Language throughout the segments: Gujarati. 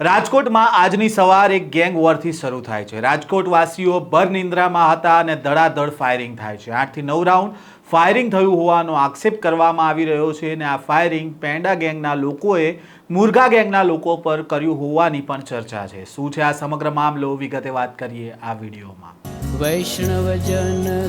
રાજકોટમાં આજની સવાર એક ગેંગ વોરથી શરૂ થાય છે. રાજકોટવાસીઓ ભરનિંદ્રામાં નિંદ્રામાં હતા અને ધડાધડ ફાયરિંગ થાય છે. આઠથી નવ રાઉન્ડ ફાયરિંગ થયું હોવાનો આક્ષેપ કરવામાં આવી રહ્યો છે અને આ ફાયરિંગ પેંડા ગેંગના લોકોએ, મુરગા ગેંગના લોકો પર કર્યું હોવાની પણ ચર્ચા છે. શું છે આ સમગ્ર મામલો? વિગતે વાત કરીએ આ વિડીયોમાં. વૈષ્ણવજન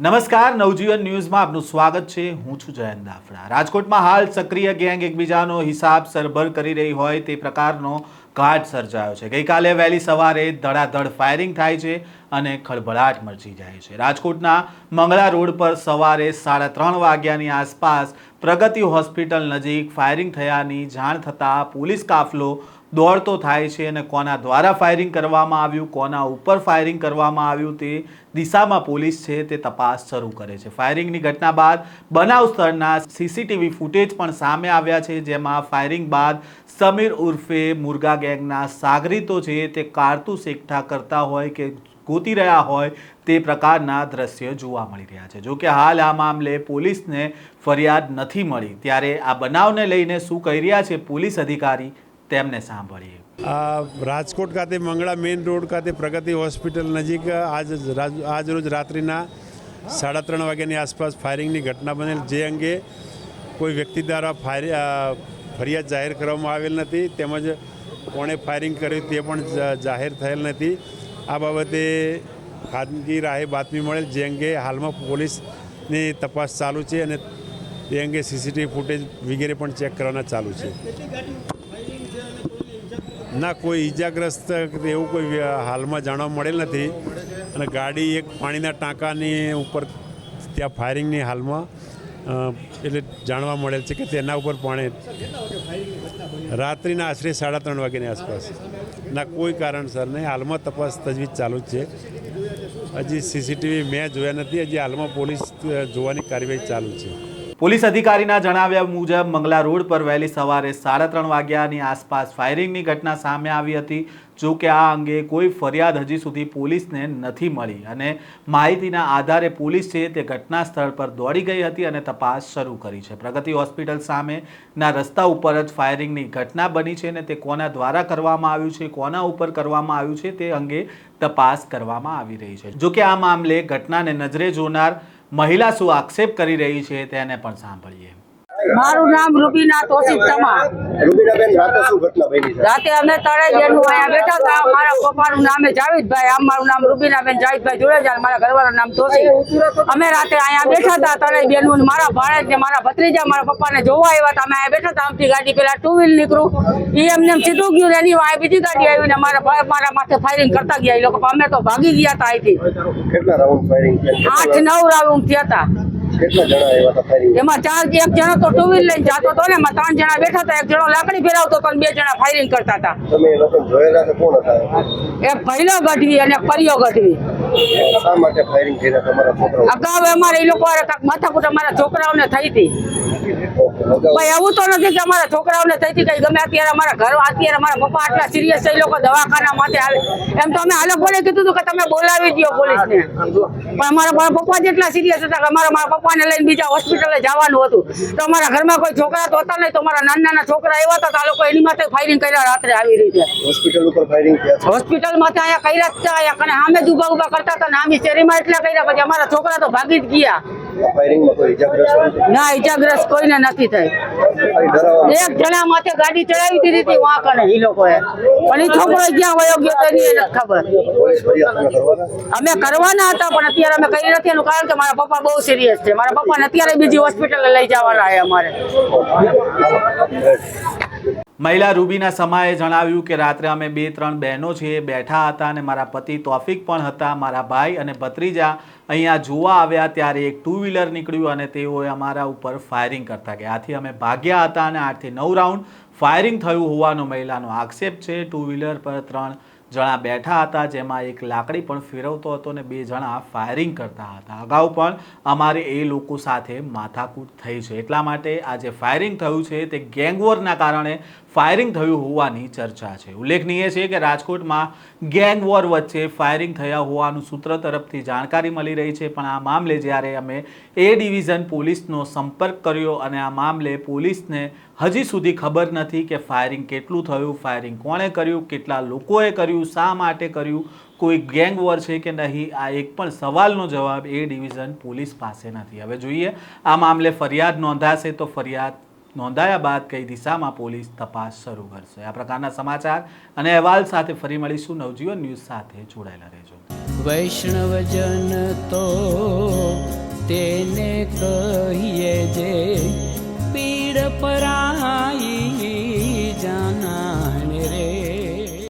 નમસ્કાર, નવજીવન ન્યૂઝમાં આપનું સ્વાગત છે. હું છું જયંત દાફડા રાજકોટમાં હાલ સક્રિય ગેંગ એકબીજાનો હિસાબ સરભર કરી રહી હોય તે પ્રકારનો ઘાટ સર્જાયો છે. ગઈકાલે વહેલી સવારે ધડાધડ ફાયરિંગ થાય છે અને ખળભળાટ મચી જાય છે. રાજકોટના મંગળા રોડ પર સવારે સાડા ત્રણ વાગ્યાની આસપાસ પ્રગતિ હોસ્પિટલ નજીક ફાયરિંગ થયાની જાણ થતાં પોલીસ કાફલો દોડતો થાય છે અને કોના દ્વારા ફાયરિંગ કરવામાં આવ્યું, કોના ઉપર ફાયરિંગ કરવામાં આવ્યું તે દિશામાં પોલીસ છે તે તપાસ શરૂ કરે છે. ફાયરિંગની ઘટના બાદ બનાવ સ્થળના સીસીટીવી ફૂટેજ પણ સામે આવ્યા છે, જેમાં ફાયરિંગ બાદ સમીર ઉર્ફે મુરગા ગેંગના સાગરીતો છે તે કારતૂસ એકઠા કરતા હોય કે ગોતી રહ્યા હોય તે પ્રકારના દ્રશ્યો જોવા મળી રહ્યા છે. જોકે હાલ આ મામલે પોલીસને ફરિયાદ નથી મળી. ત્યારે આ બનાવને લઈને શું કહી રહ્યા છે પોલીસ અધિકારી તેમને સાંભળીએ. રાજકોટ ખાતે મંગળા મેઇન રોડ ખાતે પ્રગતિ હોસ્પિટલ નજીક આજ આજ રોજ રાત્રિના સાડા ત્રણ વાગ્યાની આસપાસ ફાયરિંગની ઘટના બનેલ. જે અંગે કોઈ વ્યક્તિ દ્વારા ફાયર ફરિયાદ જાહેર કરવામાં આવેલ નથી. તેમજ કોણે ફાયરિંગ કર્યું તે પણ જાહેર થયેલ નથી. આ બાબતે ખાનગી રાહે બાતમી મળેલ જે અંગે હાલમાં પોલીસની તપાસ ચાલુ છે અને તે અંગે સીસીટીવી ફૂટેજ વગેરે પણ ચેક કરવાના ચાલુ છે. ના, કોઈ ઈજાગ્રસ્ત એવું કોઈ હાલમાં જાણવા મળેલ નથી અને ગાડી એક પાણીના ટાંકાની ઉપર ત્યાં ફાયરિંગની હાલમાં એટલે જાણવા મળેલ છે કે તેના ઉપર પણ રાત્રિના આશરે સાડા ત્રણ વાગ્યાની આસપાસ. ના, કોઈ કારણસર નહીં. હાલમાં તપાસ તજવીજ ચાલુ જ છે. હજી સીસીટીવી મેં જોયા નથી. હજી હાલમાં પોલીસ જોવાની કાર્યવાહી ચાલુ છે. પોલીસ અધિકારીના જણાવ્યા મુજબ મંગલા રોડ પર વહેલી સવારે સાડા ત્રણ વાગ્યાની આસપાસ ફાયરિંગની ઘટના સામે આવી હતી, જો કે આ અંગે કોઈ ફરિયાદ હજી સુધી પોલીસને નથી મળી અને માહિતીના આધારે પોલીસ છે તે ઘટના સ્થળ પર દોડી ગઈ હતી અને તપાસ શરૂ કરી છે. પ્રગતિ હોસ્પિટલ સામેના રસ્તા ઉપર જ ફાયરિંગની ઘટના બની છે અને તે કોના દ્વારા કરવામાં આવ્યું છે, કોના ઉપર કરવામાં આવ્યું છે તે અંગે તપાસ કરવામાં આવી રહી છે. જો કે આ મામલે ઘટનાને નજરે જોનાર મહિલા શું આક્ષેપ કરી રહી છે તેને પણ સાંભળીએ. મારું નામ રૂબીના તોસિફ તમા રૂબીનાબેન રાતે શું ઘટના બની રાતે અમે તળાઈ અહીંયા બેઠા હતા. મારા પપ્પાનું નામ જાવેદભાઈ આમ મારું નામ રૂબીનાબેન જાવેદભાઈ જોડેજાર મારા ઘરવાળાનું નામ તોસિફ અમે રાતે અહીંયા બેઠા હતા તળાઈ મારા ભાણેજ ને મારા ભત્રીજા મારા પપ્પાને જોવા આવ્યા હતા. અમે અહીંયા બેઠા હતા આમથી ગાડી પેલા ટુ વ્હીલ નીકળું. એ એમ સીધું ગયું એની વાય બીજી ગાડી આવીને મારા ભાઈ મારા માથે ફાયરિંગ કરતા ગયા. એ લોકો અમે તો ભાગી ગયા હતા અહીંથી. આઠ નવ રાઉન્ડ થયા હતા. એમાં ચાર એક જણો તો ટુ વ્હીલ લઈને જતો હતો ને એમાં ત્રણ જણા બેઠા હતા એક જણો લાકડી ફેરવતો હતો બે જણા ફાયરિંગ કરતા હતા. એ ભૈલો ગઢવી અને પરિયો ગઢવી. શા માટે ફાયરિંગ કર્યા તમારા છોકરાઓ? અગાઉ અમારે એ લોકો માથાકૂટ અમારા છોકરાઓને થઈ હતી. ભાઈ એવું તો નથી કે અમારા છોકરાઓને થઈ હતી કઈ ગમે અત્યારે અમારા ઘર અત્યારે મારા પપ્પા આટલા સિરિયસ છે એ લોકો દવાખાના માટે આવે. એમ તો અમે આ લોકોને કીધું હતું કે તમે બોલાવી દો પોલીસને. પણ અમારા મારા પપ્પા જેટલા સિરિયસ હતા કે અમારા મારા પપ્પાને લઈને બીજા હોસ્પિટલે જવાનું હતું. તો અમારા ઘરમાં કોઈ છોકરા તો હતા નહીં તો મારા નાના નાના છોકરા એવા હતા તો આ લોકો એની માથે ફાયરિંગ કર્યા રાત્રે આવી રીતે. હોસ્પિટલ ઉપર ફાયરિંગ છે? હોસ્પિટલમાંથી અહીંયા કર્યા જ અહીંયા સામે જ ઊભા કરતા હતા ને આમી શેરીમાં એટલા કર્યા પછી અમારા છોકરા તો ભાગી જ ગયા. ના ઈજાગ્રસ્ત કોઈને નથી થઈ. એક જણા માથે ગાડી ચડાવી દીધી હતી વાં કને એ લોકોએ. પણ એ છોકરો ક્યાં વયો ગયો તો એની ખબર. અમે કરવાના હતા પણ અત્યારે અમે કરી નથી એનું કારણ કે મારા પપ્પા બહુ સિરિયસ છે. મારા પપ્પાને અત્યારે બીજી હોસ્પિટલે લઈ જવાના છે અમારે. મહિલા રૂબીના સમાએ જણાવ્યું કે રાત્રે અમે બે ત્રણ બહેનો છીએ બેઠા હતા અને મારા પતિ તોફિક પણ હતા. મારા ભાઈ અને ભત્રીજા અહીંયા જોવા આવ્યા ત્યારે એક ટુ વ્હીલર નીકળ્યું અને તેઓએ અમારા ઉપર ફાયરિંગ કરતા ગયા. આથી અમે ભાગ્યા હતા અને આઠથી નવ રાઉન્ડ ફાયરિંગ થયું હોવાનો મહિલાનો આક્ષેપ છે. ટુ વ્હીલર પર ત્રણ જણા બેઠા હતા, જેમાં એક લાકડી પણ ફેરવતો હતો અને બે જણા ફાયરિંગ કરતા હતા. અગાઉ પણ અમારે એ લોકો સાથે માથાકૂટ થઈ છે. એટલા માટે આ જે ફાયરિંગ થયું છે. તે ગેંગવોરના કારણે ફાયરિંગ થયું હોવાની ચર્ચા છે. ઉલ્લેખનીય છે કે રાજકોટમાં ગેંગવોર વચ્ચે ફાયરિંગ થયા હોવાનું સૂત્ર તરફથી જાણકારી મળી રહી છે. પણ આ મામલે જ્યારે અમે એ ડિવિઝન પોલીસનો સંપર્ક કર્યો અને આ મામલે પોલીસને હજી સુધી ખબર નથી કે ફાયરિંગ કેટલું થયું ફાયરિંગ કોણે કર્યું, કેટલા લોકોએ કર્યું શા માટે કર્યું, કોઈ ગેંગ વોર છે કે નહીં, આ એક પણ સવાલનો જવાબ એ ડિવિઝન પોલીસ પાસે નથી. હવે જોઈએ, આ મામલે ફરિયાદ નોંધાશે તો ફરિયાદ નોંધાયા બાદ કઈ દિશામાં પોલીસ તપાસ શરૂ કરશે. આ પ્રકારના સમાચાર અને અહેવાલ સાથે ફરી મળીશું. નવજીવન ન્યૂઝ સાથે જોડાયેલા રહેજો. વૈષ્ણવજન તો તેને